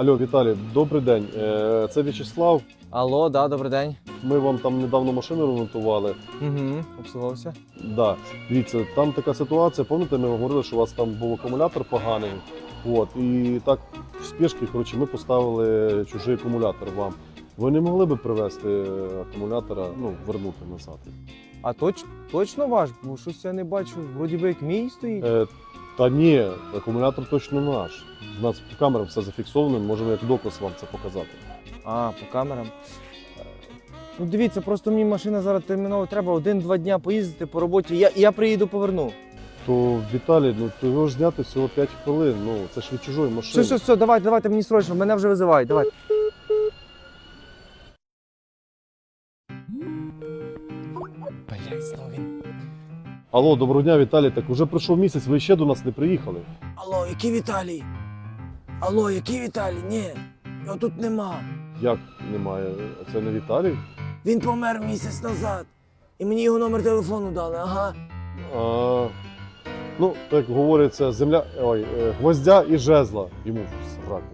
Алло, Віталій, добрий день. Е, Це В'ячеслав. Алло, да, добрий день. Ми вам там недавно машину ремонтували. Угу, обслуговувався. Да. Дивіться, там така ситуація. Пам'ятаєте, ми говорили, що у вас там був акумулятор поганий. От, і так в спішки, коротше, ми поставили чужий акумулятор вам. Ви не могли би привезти акумулятора, ну, вернути назад? А точ, точно ваш? Бо щось я не бачу. Вроді би як мій стоїть. Е, та ні, акумулятор точно наш. У нас по камерам все зафіксовано, можемо як доказ вам це показати. А, по камерам. Е, Ну дивіться, просто мені машина зараз терміново треба один-два дня поїздити по роботі. Я, я приїду поверну. То Віталій, ну то його ж зняти всього 5 хвилин. Ну це ж від чужої машини. Все, все, все, давайте, давайте мені срочно, мене вже визивають. Давайте. Блять, знову він. Алло, доброго дня, Віталій. Так уже пройшов місяць, ви ще до нас не приїхали. Алло, який Віталій? Алло, який Віталій? Ні, його тут нема. Як немає? Це не Віталій? Він помер місяць назад. І мені його номер телефону дали, ага. А, ну, так говориться, земля. Ой, е, гвоздя і жезла йому в раку.